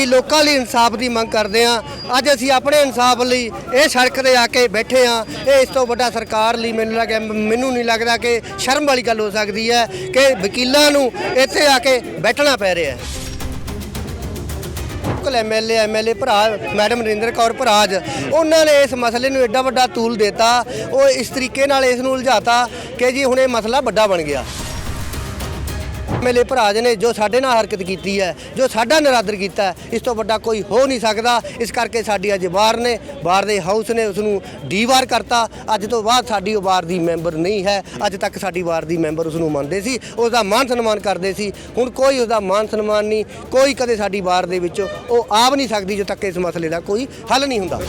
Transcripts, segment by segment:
ਅਸੀਂ ਲੋਕਾਂ ਲਈ ਇਨਸਾਫ ਦੀ ਮੰਗ ਕਰਦੇ ਹਾਂ। ਅੱਜ ਅਸੀਂ ਆਪਣੇ ਇਨਸਾਫ ਲਈ ਇਹ ਸੜਕ ਤੇ ਆ ਕੇ ਬੈਠੇ ਹਾਂ। ਇਹ ਇਸ ਤੋਂ ਵੱਡਾ ਸਰਕਾਰ ਲਈ ਮੈਨੂੰ ਲੱਗਿਆ ਮੈਨੂੰ ਨਹੀਂ ਲੱਗਦਾ ਕਿ ਸ਼ਰਮ ਵਾਲੀ ਗੱਲ ਹੋ ਸਕਦੀ ਹੈ ਕਿ ਵਕੀਲਾਂ ਨੂੰ ਇੱਥੇ ਆ ਕੇ ਬੈਠਣਾ ਪੈ ਰਿਹਾ ਹੈ। ਲੋਕਲ ਐਮਐਲਏ ਐਮਐਲਏ ਭਰਾ ਮੈਡਮ ਨਰਿੰਦਰ ਕੌਰ ਭਰਾਜ, ਉਹਨਾਂ ਨੇ ਇਸ ਮਸਲੇ ਨੂੰ ਐਡਾ ਵੱਡਾ ਤੂਲ ਦਿੱਤਾ। ਉਹ ਇਸ ਤਰੀਕੇ ਨਾਲ ਇਸ ਨੂੰ ਉਲਝਾਤਾ ਕਿ ਜੀ ਹੁਣ ਇਹ ਮਸਲਾ ਵੱਡਾ ਬਣ ਗਿਆ। ਐਮਐਲਏ ਭਰਾਜ ਨੇ ਜੋ ਸਾਡੇ ਨਾਲ ਹਰਕਤ ਕੀਤੀ ਹੈ ਜੋ ਸਾਡਾ ਨਿਰਾਦਰ ਕੀਤਾ ਹੈ, ਇਸ ਤੋਂ ਵੱਡਾ ਕੋਈ ਹੋ ਨਹੀਂ ਸਕਦਾ। ਇਸ ਕਰਕੇ ਸਾਡੀ ਅੱਜ ਬਾਰ ਨੇ ਬਾਰ ਦੇ ਹਾਊਸ ਨੇ ਉਸ ਨੂੰ ਡੀਵਾਰ ਕਰਤਾ। ਅੱਜ ਤੋਂ ਬਾਅਦ ਸਾਡੀ ਉਹ ਬਾਰ ਦੀ ਮੈਂਬਰ ਨਹੀਂ ਹੈ। ਅੱਜ ਤੱਕ ਸਾਡੀ ਬਾਰ ਦੀ ਮੈਂਬਰ ਉਸ ਨੂੰ ਮੰਨਦੇ ਸੀ ਉਸ ਦਾ ਮਾਨ ਸਨਮਾਨ ਕਰਦੇ ਸੀ। ਹੁਣ ਕੋਈ ਉਸ ਦਾ ਮਾਨ ਸਨਮਾਨ ਨਹੀਂ ਕੋਈ ਕਦੇ ਸਾਡੀ ਬਾਰ ਦੇ ਵਿੱਚ ਉਹ ਆਪ ਨਹੀਂ ਸਕਦੀ ਜੋ ਤੱਕ ਇਸ ਮਸਲੇ ਦਾ ਕੋਈ ਹੱਲ ਨਹੀਂ ਹੁੰਦਾ।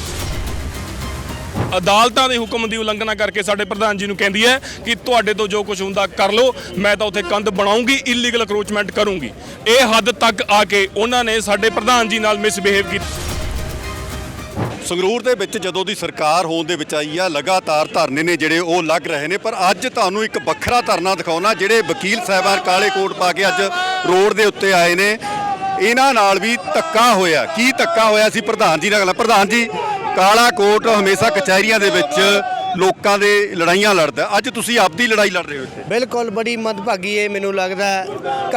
ਅਦਾਲਤਾਂ ਦੇ ਹੁਕਮ ਦੀ ਉਲੰਘਣਾ ਕਰਕੇ ਸਾਡੇ ਪ੍ਰਧਾਨ ਜੀ ਨੂੰ ਕਹਿੰਦੀ ਹੈ ਕਿ ਤੁਹਾਡੇ ਤੋਂ ਜੋ ਕੁਝ ਹੁੰਦਾ ਕਰ ਲਓ, ਮੈਂ ਤਾਂ ਉੱਥੇ ਕੰਧ ਬਣਾਉਂਗੀ ਇਲੀਗਲ ਅਕਰੋਚਮੈਂਟ ਕਰੂੰਗੀ। ਇਹ ਹੱਦ ਤੱਕ ਆ ਕੇ ਉਹਨਾਂ ਨੇ ਸਾਡੇ ਪ੍ਰਧਾਨ ਜੀ ਨਾਲ ਮਿਸਬਿਹੇਵ ਕੀਤਾ। ਸੰਗਰੂਰ ਦੇ ਵਿੱਚ ਜਦੋਂ ਦੀ ਸਰਕਾਰ ਹੋਣ ਦੇ ਵਿੱਚ ਆਈ ਆ, ਲਗਾਤਾਰ ਧਰਨੇ ਨੇ ਜਿਹੜੇ ਉਹ ਲੱਗ ਰਹੇ ਨੇ, ਪਰ ਅੱਜ ਤੁਹਾਨੂੰ ਇੱਕ ਵੱਖਰਾ ਧਰਨਾ ਦਿਖਾਉਣਾ, ਜਿਹੜੇ ਵਕੀਲ ਸਾਹਿਬਾਨ ਕਾਲੇ ਕੋਟ ਪਾ ਕੇ ਅੱਜ ਰੋਡ ਦੇ ਉੱਤੇ ਆਏ ਨੇ। ਇਹਨਾਂ ਨਾਲ ਵੀ ਧੱਕਾ ਹੋਇਆ। ਕੀ ਧੱਕਾ ਹੋਇਆ ਸੀ? ਪ੍ਰਧਾਨ ਜੀ ਨਾਲ ਗੱਲ। ਪ੍ਰਧਾਨ ਜੀ ਕਾਲਾ ਕੋਟ ਹਮੇਸ਼ਾ ਕਚਹਿਰੀਆਂ ਦੇ ਵਿੱਚ ਲੋਕਾਂ ਦੇ ਲੜਾਈਆਂ ਲੜਦਾ। ਅੱਜ ਤੁਸੀਂ ਆਪਦੀ ਲੜਾਈ ਲੜ ਰਹੇ ਹੋ ਇੱਥੇ। ਬਿਲਕੁਲ ਬੜੀ ਮੰਦਭਾਗੀ ਇਹ ਮੈਨੂੰ ਲੱਗਦਾ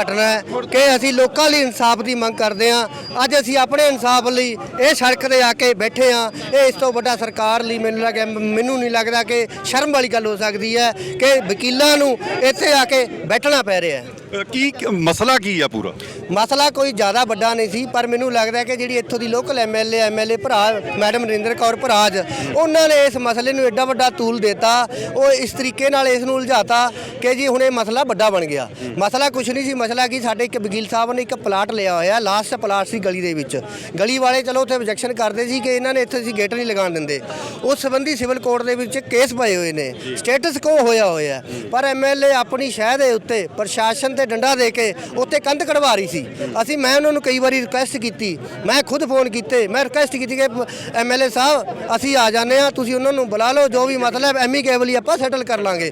ਘਟਨਾ ਹੈ ਕਿ ਅਸੀਂ ਲੋਕਾਂ ਲਈ ਇਨਸਾਫ ਦੀ ਮੰਗ ਕਰਦੇ ਹਾਂ। ਅੱਜ ਅਸੀਂ ਆਪਣੇ ਇਨਸਾਫ ਲਈ ਇਹ ਸੜਕ ਤੇ ਆ ਕੇ ਬੈਠੇ ਹਾਂ। ਇਹ ਇਸ ਤੋਂ ਵੱਡਾ ਸਰਕਾਰ ਲਈ ਮੈਨੂੰ ਲੱਗਦਾ ਮੈਨੂੰ ਨਹੀਂ ਲੱਗਦਾ ਕਿ ਸ਼ਰਮ ਵਾਲੀ ਗੱਲ ਹੋ ਸਕਦੀ ਹੈ ਕਿ ਵਕੀਲਾਂ ਨੂੰ ਇੱਥੇ ਆ ਕੇ ਬੈਠਣਾ ਪੈ ਰਿਹਾ ਹੈ। ਕੀ- ਮਸਲਾ ਕੀ ਆ ਪੂਰਾ? ਮਸਲਾ ਕੋਈ ਜ਼ਿਆਦਾ ਵੱਡਾ ਨਹੀਂ ਸੀ ਪਰ ਮੈਨੂੰ ਲੱਗਦਾ ਕਿ ਜਿਹੜੀ ਇੱਥੋਂ ਦੀ ਲੋਕਲ ਐਮਐਲਏ ਐਮਐਲਏ ਭਰਾ ਮੈਡਮ ਨਰਿੰਦਰ ਕੌਰ ਭਰਾਜ ਉਹਨਾਂ ਨੇ ਇਸ ਮਸਲੇ ਨੂੰ ਐਡਾ ਵੱਡਾ ਤੂਲ ਦਿੱਤਾ, ਉਹ ਇਸ ਤਰੀਕੇ ਨਾਲ ਇਸ ਨੂੰ ਉਲਝਾਤਾ ਕਿ ਜੀ ਹੁਣ ਇਹ ਮਸਲਾ ਵੱਡਾ ਬਣ ਗਿਆ। ਮਸਲਾ ਕੁਛ ਨਹੀਂ ਸੀ, ਮਸਲਾ ਕੀ ਸਾਡੇ ਇੱਕ ਵਕੀਲ ਸਾਹਿਬ ਨੇ ਇੱਕ ਪਲਾਟ ਲਿਆ ਹੋਇਆ, ਲਾਸਟ ਪਲਾਟ ਸੀ ਗਲੀ ਦੇ ਵਿੱਚ। ਗਲੀ ਵਾਲੇ ਚਲੋ ਉੱਥੇ ਆਬਜੈਕਸ਼ਨ ਕਰਦੇ ਸੀ ਕਿ ਇਹਨਾਂ ਨੇ ਇੱਥੇ ਅਸੀਂ ਗੇਟ ਨਹੀਂ ਲਗਾਉਣ ਦਿੰਦੇ। ਉਸ ਸੰਬੰਧੀ ਸਿਵਲ ਕੋਰਟ ਦੇ ਵਿੱਚ ਕੇਸ ਪਏ ਹੋਏ ਨੇ। ਸਟੇਟਸ ਕੋ ਹੋਇਆ ਹੋਇਆ। ਹੈ। ਪਰ ਐਮਐਲਏ ਆਪਣੀ ਸ਼ਹਿ ਦੇ ਉੱਤੇ ਪ੍ਰਸ਼ਾਸਨ ਤੇ ਡੰਡਾ ਦੇ ਕੇ ਉੱਤੇ ਕੰਧ ਕਢਵਾ ਰਹੀ ਸੀ। ਅਸੀਂ, ਮੈਂ ਉਹਨਾਂ ਨੂੰ ਕਈ ਵਾਰੀ ਰਿਕੁਐਸਟ ਕੀਤੀ। ਮੈਂ ਖੁਦ ਫੋਨ ਕੀਤੇ। ਮੈਂ ਰਿਕੁਐਸਟ ਕੀਤੀ ਕਿ ਐਮਐਲਏ ਸਾਹਿਬ, ਅਸੀਂ ਆ ਜਾਂਦੇ ਆ ਤੁਸੀਂ ਉਹਨਾਂ ਨੂੰ ਬੁਲਾ ਲਓ, ਜੋ ਵੀ ਮਤਲਬ ਐਮੀ ਕੇਵਲੀ ਆਪਾਂ ਸੈਟਲ ਕਰ ਲਾਂਗੇ।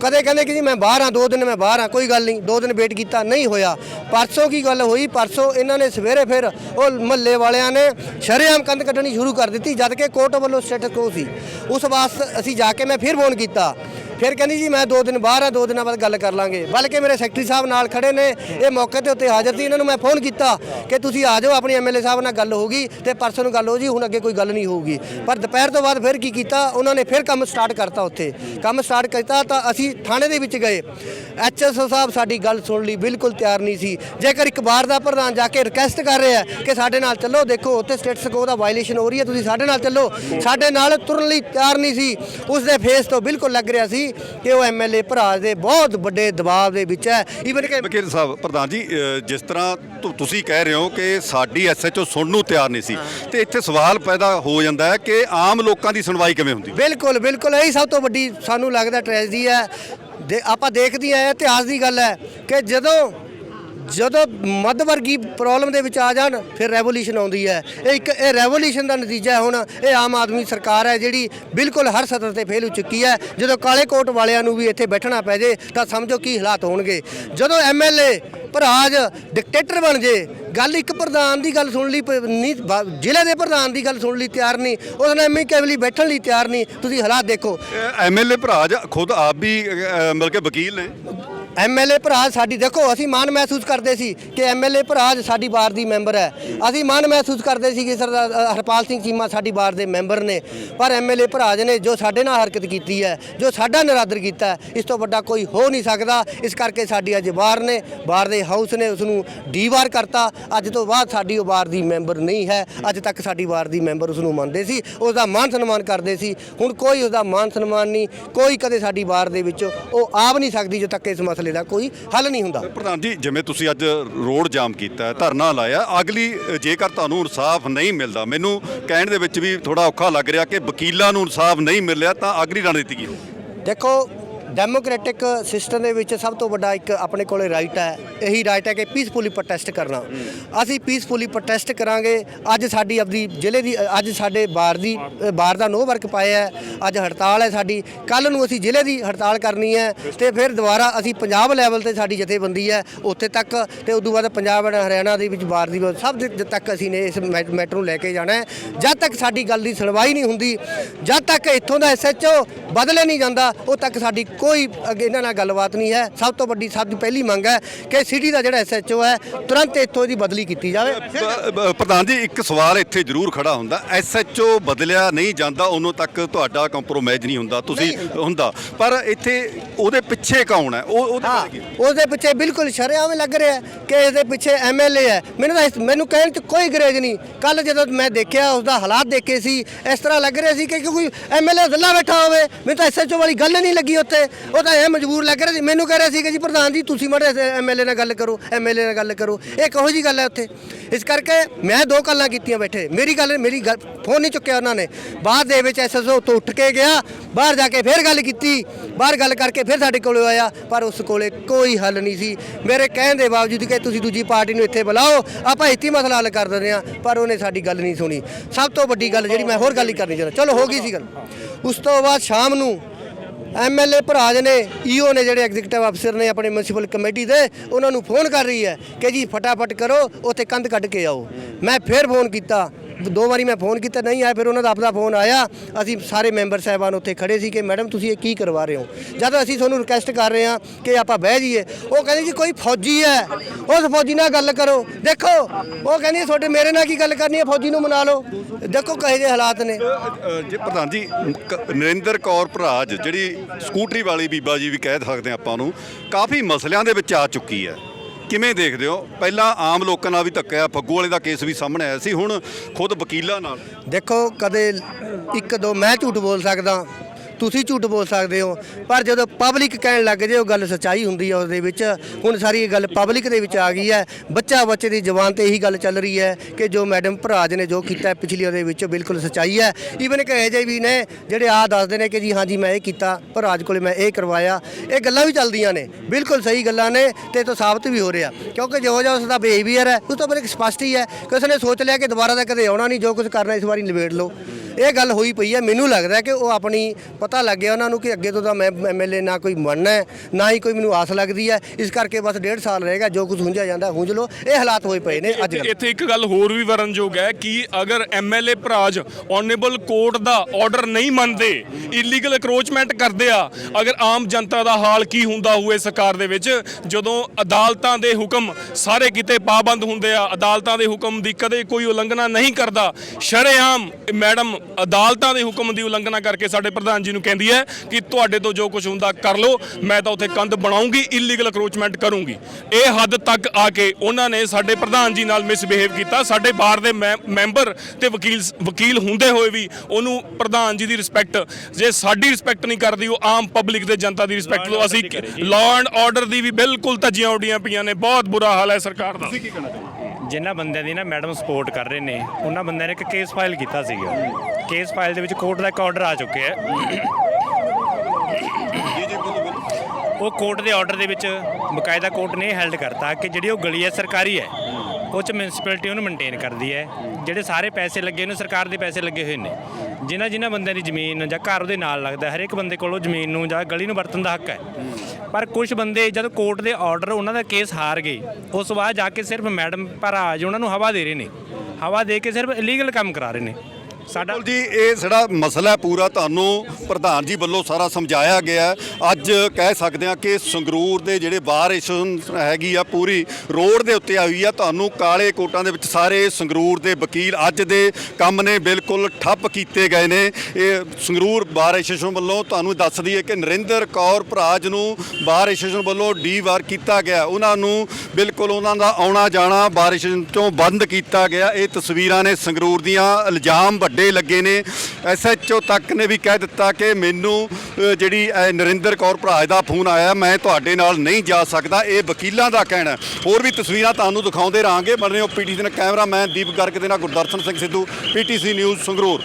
ਕਦੇ ਕਹਿੰਦੇ ਕਿ ਜੀ ਮੈਂ ਬਾਹਰ ਆ ਦੋ ਦਿਨ ਮੈਂ ਬਾਹਰ ਆ ਕੋਈ ਗੱਲ ਨਹੀਂ। ਦੋ ਦਿਨ ਵੇਟ ਕੀਤਾ, ਨਹੀਂ ਹੋਇਆ। ਪਰਸੋਂ ਕੀ ਗੱਲ ਹੋਈ? ਪਰਸੋਂ ਇਹਨਾਂ ਨੇ ਸਵੇਰੇ ਫਿਰ ਉਹ ਮਹੱਲੇ ਵਾਲਿਆਂ ਨੇ ਸ਼ਰੇਆਮ ਕੰਧ ਕੱਢਣੀ ਸ਼ੁਰੂ ਕਰ ਦਿੱਤੀ, ਜਦ ਕਿ ਕੋਰਟ ਵੱਲੋਂ ਸਟੇਟਸ ਕੋ ਸੀ। ਉਸ ਵਾਸਤੇ ਅਸੀਂ ਜਾ ਕੇ ਮੈਂ ਫਿਰ ਫੋਨ ਕੀਤਾ। ਫਿਰ ਕਹਿੰਦੀ ਜੀ ਮੈਂ ਦੋ ਦਿਨ ਬਾਹਰ ਆ, ਦੋ ਦਿਨਾਂ ਬਾਅਦ ਗੱਲ ਕਰ ਲਾਂਗੇ। ਬਲਕਿ ਮੇਰੇ ਸੈਕਟਰੀ ਸਾਹਿਬ ਨਾਲ ਖੜੇ ਨੇ, ਇਹ ਮੌਕੇ ਤੇ ਉੱਤੇ ਹਾਜ਼ਰ ਸੀ, ਇਹਨਾਂ ਨੂੰ ਮੈਂ ਫੋਨ ਕੀਤਾ ਕਿ ਤੁਸੀਂ ਆ ਜਾਓ, ਆਪਣੀ ਐਮਐਲਏ ਸਾਹਿਬ ਨਾਲ ਗੱਲ ਹੋਊਗੀ ਤੇ ਪਰਸੋਂ ਨੂੰ ਗੱਲ ਹੋ ਜੀ, ਹੁਣ ਅੱਗੇ ਕੋਈ ਗੱਲ ਨਹੀਂ ਹੋਊਗੀ। ਪਰ ਦੁਪਹਿਰ ਤੋਂ ਬਾਅਦ ਫਿਰ ਕੀ ਕੀਤਾ, ਉਹਨਾਂ ਨੇ ਫਿਰ ਕੰਮ ਸਟਾਰਟ ਕਰਤਾ ਉੱਥੇ। ਕੰਮ ਸਟਾਰਟ ਕੀਤਾ ਤਾਂ ਅਸੀਂ ਥਾਣੇ ਦੇ ਵਿੱਚ ਗਏ। ਐਚਐਸਓ ਸਾਹਿਬ ਸਾਡੀ ਗੱਲ ਸੁਣ ਲਈ, ਬਿਲਕੁਲ ਤਿਆਰ ਨਹੀਂ ਸੀ। ਜੇਕਰ ਇੱਕ ਵਾਰ ਦਾ ਪ੍ਰਧਾਨ ਜਾ ਕੇ ਰਿਕਵੈਸਟ ਕਰ ਰਿਹਾ ਕਿ ਸਾਡੇ ਨਾਲ ਚੱਲੋ, ਦੇਖੋ ਉੱਥੇ ਸਟੇਟਸ ਕੋ ਦਾ ਵਾਇਲੇਸ਼ਨ ਹੋ ਰਹੀ ਹੈ, ਤੁਸੀਂ ਸਾਡੇ ਨਾਲ ਚੱਲੋ। ਸਾਡੇ ਨਾਲ ਤੁਰਨ ਲਈ ਤਿਆਰ ਨਹੀਂ ਸੀ। ਉਸ ਦੇ ਫੇਸ ਤੋਂ ਬਿਲਕੁਲ ਲੱਗ ਰਿਹਾ ਸੀ ਕਿ ਉਹ ਐਮਐਲਏ ਭਰਾ ਦੇ ਬਹੁਤ ਵੱਡੇ ਦਬਾਅ ਦੇ ਵਿੱਚ ਹੈ। ਈਵਨ ਕਿ ਵਕੀਲ ਸਾਹਿਬ ਪ੍ਰਧਾਨ ਜੀ ਅ, ਜਿਸ ਤਰ੍ਹਾਂ ਤੁ- ਤੁਸੀਂ ਕਹਿ ਰਹੇ ਹੋ ਕਿ ਸਾਡੀ ਐਸਐਚਓ ਸੁਣਨ ਨੂੰ ਤਿਆਰ ਨਹੀਂ ਸੀ ਤੇ ਇੱਥੇ ਸਵਾਲ ਪੈਦਾ ਹੋ ਜਾਂਦਾ ਹੈ ਕਿ ਆਮ ਲੋਕਾਂ ਦੀ ਸੁਣਵਾਈ ਕਿਵੇਂ ਹੁੰਦੀ? ਬਿਲਕੁਲ ਬਿਲਕੁਲ ਇਹੀ ਸਭ ਤੋਂ ਵੱਡੀ ਸਾਨੂੰ ਲੱਗਦਾ ਟ੍ਰੈਜਡੀ ਹੈ। ਦੇ ਆਪਾਂ ਦੇਖਦੇ ਆ ਇਤਿਹਾਸ ਦੀ ਗੱਲ ਹੈ ਕਿ ਜਦੋਂ ਜਦੋਂ ਮੱਧ ਵਰਗੀ ਪ੍ਰੋਬਲਮ ਦੇ ਵਿੱਚ ਆ ਜਾਣ, ਫਿਰ ਰੈਵੋਲੂਸ਼ਨ ਆਉਂਦੀ ਹੈ। ਇਹ ਇੱਕ, ਇਹ ਰੈਵੋਲੂਸ਼ਨ ਦਾ ਨਤੀਜਾ ਹੈ ਹੁਣ। ਇਹ ਆਮ ਆਦਮੀ ਸਰਕਾਰ ਹੈ ਜਿਹੜੀ ਬਿਲਕੁਲ ਹਰ ਸਤਰ ਤੇ ਫੇਲ ਹੋ ਚੁੱਕੀ ਹੈ। ਜਦੋਂ ਕਾਲੇ ਕੋਟ ਵਾਲਿਆਂ ਨੂੰ ਵੀ ਇੱਥੇ ਬੈਠਣਾ ਪੈ ਜੇ, ਤਾਂ ਸਮਝੋ ਕੀ ਹਾਲਾਤ ਹੋਣਗੇ। ਜਦੋਂ ਐਮਐਲਏ ਭਰਾਜ ਡਿਕਟੇਟਰ ਬਣ ਜੇ, ਗੱਲ ਇੱਕ ਪ੍ਰਧਾਨ ਦੀ ਗੱਲ ਸੁਣ ਲਈ, ਪ- ਨਹੀਂ ਜ਼ਿਲ੍ਹੇ ਦੇ ਪ੍ਰਧਾਨ ਦੀ ਗੱਲ ਸੁਣ ਲਈ ਤਿਆਰ ਨਹੀਂ। ਉਹਦੇ ਨਾਲ ਐਵੇਂ ਕੇਵਲੀ ਬੈਠਣ ਲਈ ਤਿਆਰ ਨਹੀਂ। ਤੁਸੀਂ ਹਾਲਾਤ ਦੇਖੋ। ਐਮਐਲਏ ਭਰਾਜ ਖੁਦ ਆਪ ਵੀ ਮਤਲਬ ਕਿ ਵਕੀਲ ਨੇ। ਐਮਐਲਏ ਭਰਾ ਸਾਡੀ, ਦੇਖੋ, ਅਸੀਂ ਮਾਣ ਮਹਿਸੂਸ ਕਰਦੇ ਸੀ ਕਿ ਐਮਐਲਏ ਭਰਾ ਸਾਡੀ ਬਾਰ ਦੀ ਮੈਂਬਰ ਹੈ। ਅਸੀਂ ਮਾਣ ਮਹਿਸੂਸ ਕਰਦੇ ਸੀ ਕਿ ਸਰਦਾਰ ਹਰਪਾਲ ਸਿੰਘ ਚੀਮਾ ਸਾਡੀ ਬਾਰ ਦੇ ਮੈਂਬਰ ਨੇ। ਪਰ ਐਮਐਲਏ ਭਰਾ ਨੇ ਜੋ ਸਾਡੇ ਨਾਲ ਹਰਕਤ ਕੀਤੀ ਹੈ, ਜੋ ਸਾਡਾ ਨਿਰਾਦਰ ਕੀਤਾ ਇਸ ਤੋਂ ਵੱਡਾ ਕੋਈ ਹੋ ਨਹੀਂ ਸਕਦਾ। ਇਸ ਕਰਕੇ ਸਾਡੀ ਅੱਜ ਬਾਰ ਨੇ ਬਾਰ ਦੇ ਹਾਊਸ ਨੇ ਉਸ ਨੂੰ ਡੀਵਾਰ ਕਰਤਾ। ਅੱਜ ਤੋਂ ਬਾਅਦ ਸਾਡੀ ਉਹ ਬਾਰ ਦੀ ਮੈਂਬਰ ਨਹੀਂ ਹੈ। ਅੱਜ ਤੱਕ ਸਾਡੀ ਬਾਰ ਦੀ ਮੈਂਬਰ ਉਸ ਨੂੰ ਮੰਨਦੇ ਸੀ ਉਸ ਦਾ ਮਾਨ ਸਨਮਾਨ ਕਰਦੇ ਸੀ। ਹੁਣ ਕੋਈ ਉਸ ਦਾ ਮਾਨ ਸਨਮਾਨ ਨਹੀਂ, ਕੋਈ ਕਦੇ ਸਾਡੀ ਬਾਰ ਦੇ ਵਿੱਚ ਉਹ ਆਪ ਨਹੀਂ ਸਕਦੀ ਜਦੋਂ ਤੱਕ ਇਸ ਮਸਲੇ ਦਾ ਕੋਈ ਹੱਲ ਨਹੀਂ ਹੁੰਦਾ। ਪ੍ਰਧਾਨ ਜੀ ਜਿਵੇਂ ਤੁਸੀਂ ਅੱਜ ਰੋਡ ਜਾਮ ਕੀਤਾ ਧਰਨਾ ਲਾਇਆ ਅਗਲੀ ਜੇਕਰ ਤੁਹਾਨੂੰ ਇਨਸਾਫ ਨਹੀਂ ਮਿਲਦਾ ਮੈਨੂੰ ਕਹਿਣ ਦੇ ਵਿੱਚ ਵੀ ਥੋੜਾ ਔਖਾ ਲੱਗ ਰਿਹਾ ਕਿ ਵਕੀਲਾਂ ਨੂੰ ਇਨਸਾਫ ਨਹੀਂ ਮਿਲ ਰਿਹਾ ਤਾਂ ਅਗਲੀ ਰਣਨੀਤੀ ਕੀ ਹੋਊ? ਦੇਖੋ ਡੈਮੋਕ੍ਰੈਟਿਕ ਸਿਸਟਮ ਦੇ ਵਿੱਚ ਸਭ ਤੋਂ ਵੱਡਾ ਇੱਕ ਆਪਣੇ ਕੋਲੇ ਰਾਈਟ ਹੈ। ਇਹੀ ਰਾਈਟ ਹੈ ਕਿ ਪੀਸਫੁਲੀ ਪ੍ਰੋਟੈਸਟ ਕਰਨਾ। ਅਸੀਂ ਪੀਸਫੁਲੀ ਪ੍ਰੋਟੈਸਟ ਕਰਾਂਗੇ। ਅੱਜ ਸਾਡੀ ਆਪਦੀ ਜ਼ਿਲ੍ਹੇ ਦੀ ਅੱਜ ਸਾਡੇ ਬਾਰ ਦੀ ਅ, ਬਾਰ ਦਾ ਨੋ ਵਰਕ ਪਾਇਆ ਹੈ। ਅੱਜ ਹੜਤਾਲ ਹੈ ਸਾਡੀ। ਕੱਲ ਨੂੰ ਅਸੀਂ ਜ਼ਿਲ੍ਹੇ ਦੀ ਹੜਤਾਲ ਕਰਨੀ ਹੈ ਤੇ ਫਿਰ ਦੁਬਾਰਾ ਅਸੀਂ ਪੰਜਾਬ ਲੈਵਲ ਤੇ ਸਾਡੀ ਜਥੇਬੰਦੀ ਹੈ ਉੱਥੇ ਤੱਕ ਤੇ ਉਦੋਂ ਬਾਅਦ ਪੰਜਾਬ ਐਂਡ ਹਰਿਆਣਾ ਦੇ ਵਿੱਚ ਬਾਰ ਦੀ ਸਭ ਦੇ ਤੱਕ ਅਸੀਂ ਨੇ ਇਸ ਮੈ- ਮੈਟਰ ਨੂੰ ਲੈ ਕੇ ਜਾਣਾ ਹੈ। ਜਦ ਤੱਕ ਸਾਡੀ ਗੱਲ ਦੀ ਸੁਣਵਾਈ ਨਹੀਂ ਹੁੰਦੀ ਜਦ ਤੱਕ ਇੱਥੋਂ ਦਾ ਐਸਐਚਓ ਬਦਲੇ ਨਹੀਂ ਜਾਂਦਾ ਉਹ ਤੱਕ ਸਾਡੀ ਕੋਈ ਅੱਗੇ ਇਹਨਾਂ ਨਾਲ ਗੱਲਬਾਤ ਨਹੀਂ ਹੈ। ਸਭ ਤੋਂ ਵੱਡੀ ਸਭ ਤੋਂ ਪਹਿਲੀ ਮੰਗ ਹੈ ਕਿ ਸਿਟੀ ਦਾ ਜਿਹੜਾ ਐਸਐਚਓ ਹੈ ਤੁਰੰਤ ਇੱਥੋਂ ਇਹਦੀ ਬਦਲੀ ਕੀਤੀ ਜਾਵੇ। ਪ੍ਰਧਾਨ ਜੀ ਇੱਕ ਸਵਾਲ ਇੱਥੇ ਜ਼ਰੂਰ ਖੜਾ ਹੁੰਦਾ। ਐਸਐਚਓ ਬਦਲਿਆ ਨਹੀਂ ਜਾਂਦਾ ਉਹਨੂੰ ਤੱਕ ਤੁਹਾਡਾ ਕੰਪਰੋਮਾਈਜ਼ ਨਹੀਂ ਹੁੰਦਾ ਤੁਸੀਂ ਹੁੰਦਾ। ਪਰ ਇੱਥੇ ਉਹਦੇ ਪਿੱਛੇ ਕੌਣ ਹੈ? ਉਹ ਉਹਦੇ ਪਿੱਛੇ ਬਿਲਕੁਲ ਸ਼ਰੇਆਮ ਲੱਗ ਰਿਹਾ ਹੈ ਕਿ ਇਹਦੇ ਪਿੱਛੇ ਐਮਐਲਏ ਹੈ। ਮੈਨੂੰ ਤਾਂ ਮੈਨੂੰ ਕਹਿਣ 'ਚ ਕੋਈ ਗਰੇਜ ਨਹੀਂ। ਕੱਲ ਜਦੋਂ ਮੈਂ ਦੇਖਿਆ ਉਸ ਦਾ ਹਾਲਾਤ ਦੇਖੇ ਸੀ ਇਸ ਤਰ੍ਹਾਂ ਲੱਗ ਰਿਹਾ ਸੀ ਕਿ ਕੋਈ ਐਮਐਲਏ ਦੱਲਾ ਬੈਠਾ ਹੋਵੇ। ਮੈਨੂੰ ਤਾਂ ਐਸਐਚਓ ਵਾਲੀ ਗੱਲ ਨਹੀਂ ਲੱਗੀ ਉੱਥੇ। ਉਹ ਤਾਂ ਇਹ ਮਜਬੂਰ ਲੱਗ ਰਿਹਾ ਸੀ। ਮੈਨੂੰ ਕਹਿ ਰਿਹਾ ਸੀ ਕਿ ਜੀ, ਪ੍ਰਧਾਨ ਜੀ, ਤੁਸੀਂ ਮੜੇ ਐਮਐਲਏ ਨਾਲ ਗੱਲ ਕਰੋ ਐਮਐਲਏ ਨਾਲ ਗੱਲ ਕਰੋ। ਇਹ ਕਹੋ ਜੀ ਗੱਲ ਹੈ ਉੱਥੇ? ਇਸ ਕਰਕੇ ਮੈਂ ਦੋ ਗੱਲਾਂ ਕੀਤੀਆਂ ਬੈਠੇ। ਮੇਰੀ ਗੱਲ ਮੇਰੀ ਗੱਲ ਫੋਨ ਨਹੀਂ ਚੁੱਕਿਆ ਉਹਨਾਂ ਨੇ। ਬਾਅਦ ਦੇ ਵਿੱਚ ਐਸਐਸਓ ਤੋਂ ਉੱਠ ਕੇ ਗਿਆ, ਬਾਹਰ ਜਾ ਕੇ ਫਿਰ ਗੱਲ ਕੀਤੀ। ਬਾਹਰ ਗੱਲ ਕਰਕੇ ਫਿਰ ਸਾਡੇ ਕੋਲ ਆਇਆ, ਪਰ ਉਸ ਕੋਲੇ ਕੋਈ ਹੱਲ ਨਹੀਂ ਸੀ। ਮੇਰੇ ਕਹਿਣ ਦੇ ਬਾਵਜੂਦ ਕਿ ਤੁਸੀਂ ਦੂਜੀ ਪਾਰਟੀ ਨੂੰ ਇੱਥੇ ਬੁਲਾਓ, ਆਪਾਂ ਇੱਥੇ ਹੀ ਮਸਲਾ ਹੱਲ ਕਰ ਦਿੰਦੇ ਆ ਪਰ ਉਹਨੇ ਸਾਡੀ ਗੱਲ ਨਹੀਂ ਸੁਣੀ। ਸਭ ਤੋਂ ਵੱਡੀ ਗੱਲ ਜਿਹੜੀ ਮੈਂ ਹੋਰ ਗੱਲ ਹੀ ਕਰਨੀ ਚਾਹੁੰਦਾ। ਚਲੋ, ਹੋ ਗਈ ਸੀ ਗੱਲ। ਉਸ ਤੋਂ ਬਾਅਦ ਸ਼ਾਮ ਨੂੰ ਐਮਐਲਏ ਭਰਾਜ ਨੇ ਈਓ ਨੇ ਜਿਹੜੇ ਐਗਜ਼ੀਕਟਿਵ ਅਫਸਰ ਨੇ ਆਪਣੇ ਮਿਊਨਿਸਪਲ ਕਮੇਟੀ ਦੇ, ਉਹਨਾਂ ਨੂੰ ਫੋਨ ਕਰ ਰਹੀ ਹੈ ਕਿ ਜੀ ਫਟਾਫਟ ਕਰੋ, ਉੱਥੇ ਕੰਧ ਕੱਢ ਕੇ ਆਓ। ਮੈਂ ਫਿਰ ਫੋਨ ਕੀਤਾ। ਦੋ ਵਾਰੀ ਮੈਂ ਫੋਨ ਕੀਤਾ, ਨਹੀਂ ਆਇਆ, ਫਿਰ ਉਹਨਾਂ ਦਾ ਆਪਦਾ ਫੋਨ ਆਇਆ। ਅਸੀਂ ਸਾਰੇ ਮੈਂਬਰ ਸਾਹਿਬਾਨ ਉੱਥੇ ਖੜੇ ਸੀ ਕਿ ਮੈਡਮ, ਤੁਸੀਂ ਇਹ ਕੀ ਕਰਵਾ ਰਹੇ ਹੋ? ਜਦ ਅਸੀਂ ਤੁਹਾਨੂੰ ਰਿਕੁਐਸਟ ਕਰ ਰਹੇ ਹਾਂ ਕਿ ਆਪਾਂ ਬਹਿ ਜਾਈਏ, ਉਹ ਕਹਿੰਦੇ ਜੀ, ਕੋਈ ਫੌਜੀ ਹੈ, ਉਸ ਫੌਜੀ ਨਾਲ ਗੱਲ ਕਰੋ। ਦੇਖੋ, ਉਹ ਕਹਿੰਦੀ, ਤੁਹਾਡੇ ਮੇਰੇ ਨਾਲ ਕੀ ਗੱਲ ਕਰਨੀ ਹੈ, ਫੌਜੀ ਨੂੰ ਮਨਾ ਲਓ। ਦੇਖੋ ਕਹੇ ਜਿਹੇ ਹਾਲਾਤ ਨੇ। ਜੇ ਪ੍ਰਧਾਨ ਜੀ ਨਰਿੰਦਰ ਕੌਰ ਭਰਾਜ, ਜਿਹੜੀ ਸਕੂਟਰੀ ਵਾਲੀ ਬੀਬਾ ਜੀ ਵੀ ਕਹਿ ਸਕਦੇ ਆਪਾਂ ਨੂੰ, ਕਾਫੀ ਮਸਲਿਆਂ ਦੇ ਵਿੱਚ ਆ ਚੁੱਕੀ ਹੈ। ਕਿਵੇਂ ਦੇਖਦੇ ਹੋ? ਪਹਿਲਾਂ ਆਮ ਲੋਕਾਂ ਨਾਲ ਵੀ ਧੱਕਾ ਫੱਗੂ ਵਾਲੇ ਦਾ ਕੇਸ ਵੀ ਸਾਹਮਣੇ ਆਇਆ ਸੀ, ਹੁਣ ਖੁਦ ਵਕੀਲਾਂ ਨਾਲ। ਦੇਖੋ, ਕਦੇ ਇੱਕ ਦੋ, ਮੈਂ ਝੂਠ ਬੋਲ ਸਕਦਾ। ਤੁਸੀਂ ਝੂਠ ਬੋਲ ਸਕਦੇ ਹੋ, ਪਰ ਜਦੋਂ ਪਬਲਿਕ ਕਹਿਣ ਲੱਗ ਜੇ, ਉਹ ਗੱਲ ਸੱਚਾਈ ਹੁੰਦੀ ਹੈ ਉਸ ਦੇ ਵਿੱਚ। ਹੁਣ ਸਾਰੀ ਇਹ ਗੱਲ ਪਬਲਿਕ ਦੇ ਵਿੱਚ ਆ ਗਈ ਹੈ। ਬੱਚਾ ਬੱਚੇ ਦੀ ਜ਼ੁਬਾਨ ਤੇ ਇਹੀ ਗੱਲ ਚੱਲ ਰਹੀ ਹੈ ਕਿ ਜੋ ਮੈਡਮ ਭਰਾਜ ਨੇ ਜੋ ਕੀਤਾ ਪਿਛਲੀ ਉਹਦੇ ਵਿੱਚ ਬਿਲਕੁਲ ਸੱਚਾਈ ਹੈ। ਈਵਨ ਕਿ ਇਹ ਜਿਹੇ ਵੀ ਨੇ, ਜਿਹੜੇ ਆ ਦੱਸਦੇ ਨੇ ਕਿ ਜੀ ਹਾਂਜੀ ਮੈਂ ਇਹ ਕੀਤਾ ਭਰਾਜ ਕੋਲੇ ਮੈਂ ਇਹ ਕਰਵਾਇਆ। ਇਹ ਗੱਲਾਂ ਵੀ ਚੱਲਦੀਆਂ ਨੇ, ਬਿਲਕੁਲ ਸਹੀ ਗੱਲਾਂ ਨੇ ਤੇ ਇਹ ਤੋਂ ਸਾਬਤ ਵੀ ਹੋ ਰਿਹਾ। ਕਿਉਂਕਿ ਜੋ ਜਿਹਾ ਉਸ ਦਾ ਬਿਹੇਵੀਅਰ ਹੈ, ਉਸ ਤੋਂ ਬਿਲਕੁਲ ਸਪਸ਼ਟ ਹੀ ਹੈ ਕਿ ਉਸਨੇ ਸੋਚ ਲਿਆ ਕਿ ਦੁਬਾਰਾ ਤਾਂ ਕਦੇ ਆਉਣਾ ਨਹੀਂ, ਜੋ ਕੁਝ ਕਰਨਾ ਇਸ ਵਾਰੀ ਨਿਬੇੜ ਲਓ। ਇਹ ਗੱਲ ਹੋਈ ਪਈ ਹੈ, ਮੈਨੂੰ ਲੱਗਦਾ ਕਿ ਉਹ ਆਪਣੀ ਪਤਾ ਲੱਗ ਗਿਆ ਉਹਨਾਂ ਨੂੰ ਕਿ ਅੱਗੇ ਤੋਂ ਤਾਂ ਮੈਂ ਐਮਐਲਏ ਨਾ ਕੋਈ ਬਣਨਾ ਹੈ, ਨਾ ਹੀ ਕੋਈ ਮੈਨੂੰ ਆਸ ਲੱਗਦੀ ਹੈ। ਇਸ ਕਰਕੇ ਬਸ ਡੇਢ ਸਾਲ ਰਹੇਗਾ ਜੋ ਕੁਝ ਹੁੰਜਿਆ ਜਾਂਦਾ ਹੁੰਜ ਲੋ ਇਹ ਹਾਲਾਤ ਹੋਏ ਪਏ ਨੇ ਅੱਜ ਇੱਥੇ ਇੱਕ ਗੱਲ ਹੋਰ ਵੀ ਵਰਨਯੋਗ ਹੈ ਕਿ ਅਗਰ ਐਮਐਲਏ ਭਰਾਜ ਆਨਰੇਬਲ ਕੋਰਟ ਦਾ ਆਰਡਰ ਨਹੀਂ ਮੰਨਦੇ ਇਲੀਗਲ ਅਕਰੋਚਮੈਂਟ ਕਰਦੇ ਆ, ਅਗਰ ਆਮ ਜਨਤਾ ਦਾ ਹਾਲ ਕੀ ਹੁੰਦਾ ਹੋਵੇ ਸਰਕਾਰ ਦੇ ਵਿੱਚ, ਜਦੋਂ ਅਦਾਲਤਾਂ ਦੇ ਹੁਕਮ ਸਾਰੇ ਕਿਤੇ ਪਾਬੰਦ ਹੁੰਦੇ ਆ, ਅਦਾਲਤਾਂ ਦੇ ਹੁਕਮ ਦੀ ਕਦੇ ਕੋਈ ਉਲੰਘਣਾ ਨਹੀਂ ਕਰਦਾ, ਸ਼ਰੇਆਮ ਮੈਡਮ ਅਦਾਲਤਾਂ ਦੇ ਹੁਕਮ ਦੀ ਉਲੰਘਣਾ ਕਰਕੇ ਸਾਡੇ ਪ੍ਰਧਾਨ ਜੀ ਨੂੰ ਕਹਿੰਦੀ ਹੈ ਕਿ ਤੁਹਾਡੇ ਤੋਂ ਜੋ ਕੁਝ ਹੁੰਦਾ ਕਰ ਲਓ ਮੈਂ ਤਾਂ ਉੱਥੇ ਕੰਧ ਬਣਾਉਂਗੀ ਇਲੀਗਲ ਅਕਰੋਚਮੈਂਟ ਕਰੂੰਗੀ। ਇਹ ਹੱਦ ਤੱਕ ਆ ਕੇ ਉਹਨਾਂ ਨੇ ਸਾਡੇ ਪ੍ਰਧਾਨ ਜੀ ਨਾਲ ਮਿਸਬਿਹੇਵ ਕੀਤਾ। ਸਾਡੇ ਬਾਰ ਦੇ ਮੈਂਬਰ ਤੇ ਵਕੀਲ ਵਕੀਲ ਹੁੰਦੇ ਹੋਏ ਵੀ ਉਹਨੂੰ ਪ੍ਰਧਾਨ ਜੀ ਦੀ ਰਿਸਪੈਕਟ ਜੇ ਸਾਡੀ ਰਿਸਪੈਕਟ ਨਹੀਂ ਕਰਦੀ ਉਹ ਆਮ ਪਬਲਿਕ ਦੇ ਜਨਤਾ ਦੀ ਰਿਸਪੈਕਟ ਤੋਂ ਅਸੀਂ ਲਾਅ ਐਂਡ ਆਰਡਰ ਦੀ ਵੀ ਬਿਲਕੁਲ ਧੱਜੀਆਂ ਉੱਡੀਆਂ ਪਈਆਂ ਨੇ। ਬਹੁਤ ਬੁਰਾ ਹਾਲ ਹੈ ਸਰਕਾਰ ਦਾ। ਜਿਨ੍ਹਾਂ ਬੰਦਿਆਂ ਦੀ ਨਾ ਮੈਡਮ ਸਪੋਰਟ ਕਰ ਰਹੇ ਨੇ, ਉਹਨਾਂ ਬੰਦਿਆਂ ਨੇ ਇੱਕ ਕੇਸ ਫਾਈਲ ਕੀਤਾ ਸੀਗਾ। ਕੇਸ ਫਾਈਲ ਦੇ ਵਿੱਚ ਕੋਰਟ ਦਾ ਇੱਕ ਆਰਡਰ ਆ। ਚੁੱਕਿਆ ਹੈ ਉਹ ਕੋਰਟ ਦੇ ਆਰਡਰ ਦੇ ਵਿੱਚ ਬਕਾਇਦਾ ਕੋਰਟ ਨੇ ਹੈਲਡ ਕਰਤਾ ਕਿ ਜਿਹੜੀ ਉਹ ਗਲੀ ਹੈ, ਸਰਕਾਰੀ ਹੈ, ਉਹ ਚ ਮਿਊਨਿਸਪੈਲਿਟੀ ਉਹਨੂੰ ਮੇਨਟੇਨ ਕਰਦੀ ਹੈ। ਜਿਹੜੇ ਸਾਰੇ ਪੈਸੇ ਲੱਗੇ ਨੇ, ਸਰਕਾਰ ਦੇ ਪੈਸੇ ਲੱਗੇ ਹੋਏ ਨੇ। ਜਿਨ੍ਹਾਂ ਜਿਨ੍ਹਾਂ ਬੰਦਿਆਂ ਦੀ ਜ਼ਮੀਨ ਜਾਂ ਘਰ ਉਹਦੇ ਨਾਲ ਲੱਗਦਾ, ਹਰੇਕ ਬੰਦੇ ਕੋਲ ਉਹ ਜ਼ਮੀਨ ਨੂੰ ਜਾਂ ਗਲੀ ਨੂੰ ਵਰਤਣ ਦਾ ਹੱਕ ਹੈ। ਪਰ ਕੁਝ ਬੰਦੇ ਜਦ ਕੋਰਟ ਦੇ ਆਰਡਰ ਉਹਨਾਂ ਦਾ ਕੇਸ ਹਾਰ ਗਏ, ਉਸ ਤੋਂ ਬਾਅਦ ਜਾ ਕੇ ਸਿਰਫ ਮੈਡਮ ਭਰਾ ਭਰਾਜ ਉਹਨਾਂ ਨੂੰ ਹਵਾ ਦੇ ਰਹੇ ਨੇ। ਹਵਾ ਦੇ ਕੇ ਸਿਰਫ ਇਲੀਗਲ ਕੰਮ ਕਰਾ ਰਹੇ ਨੇ। ਸਾਡਾ ਜੀ, ਇਹ ਜਿਹੜਾ ਮਸਲਾ ਪੂਰਾ ਤੁਹਾਨੂੰ ਪ੍ਰਧਾਨ ਜੀ ਵੱਲੋਂ ਸਾਰਾ ਸਮਝਾਇਆ ਗਿਆ ਅੱਜ ਕਹਿ ਸਕਦੇ ਹਾਂ ਕਿ ਸੰਗਰੂਰ ਦੇ ਜਿਹੜੇ ਬਾਰ ਇਸ਼ੂਨ ਹੈਗੀ ਆ ਪੂਰੀ, ਰੋਡ ਦੇ ਉੱਤੇ ਆਈ ਆ। ਤੁਹਾਨੂੰ ਕਾਲੇ ਕੋਟਾਂ ਦੇ ਵਿੱਚ ਸਾਰੇ ਸੰਗਰੂਰ ਦੇ ਵਕੀਲ ਅੱਜ ਦੇ ਕੰਮ ਨੇ ਬਿਲਕੁਲ ਠੱਪ ਕੀਤੇ ਗਏ ਨੇ। ਇਹ ਸੰਗਰੂਰ ਬਾਰ ਐਸੋਸੀਏਸ਼ਨ ਵੱਲੋਂ ਤੁਹਾਨੂੰ ਦੱਸ ਦਈਏ ਕਿ ਨਰਿੰਦਰ ਕੌਰ ਭਰਾਜ ਨੂੰ ਬਾਰ ਐਸੋਸੀਏਸ਼ਨ ਵੱਲੋਂ ਡੀ ਵਾਰ ਕੀਤਾ ਗਿਆ। ਉਹਨਾਂ ਨੂੰ ਬਿਲਕੁਲ ਉਹਨਾਂ ਦਾ ਆਉਣਾ ਜਾਣਾ ਬਾਰ ਐਸੋਸੀਏਸ਼ਨ ਤੋਂ ਬੰਦ ਕੀਤਾ ਗਿਆ। ਇਹ ਤਸਵੀਰਾਂ ਨੇ ਸੰਗਰੂਰ ਦੀਆਂ ਇਲਜ਼ਾਮ ਵੱਡੇ ਲੱਗੇ ਨੇ। ਐਸਐਚਓ ਤੱਕ ਨੇ ਵੀ ਕਹਿ ਦਿੱਤਾ ਕਿ ਮੈਨੂੰ ਜਿਹੜੀ ਨਰਿੰਦਰ ਕੌਰ ਭਰਾਜ ਦਾ ਫੋਨ ਆਇਆ, ਮੈਂ ਤੁਹਾਡੇ ਨਾਲ ਨਹੀਂ ਜਾ ਸਕਦਾ, ਇਹ ਵਕੀਲਾਂ ਦਾ ਕਹਿਣਾ। ਹੋਰ ਵੀ ਤਸਵੀਰਾਂ ਤੁਹਾਨੂੰ ਦਿਖਾਉਂਦੇ ਰਹਾਂਗੇ। ਬਣ ਰਹੇ ਹੋ ਪੀਟੀਸੀ ਦੇ ਕੈਮਰਾਮੈਨ ਦੀਪ ਗਰਗ ਦੇ ਨਾਲ ਗੁਰਦਰਸ਼ਨ ਸਿੰਘ ਸਿੱਧੂ ਪੀਟੀਸੀ ਨਿਊਜ਼ ਸੰਗਰੂਰ।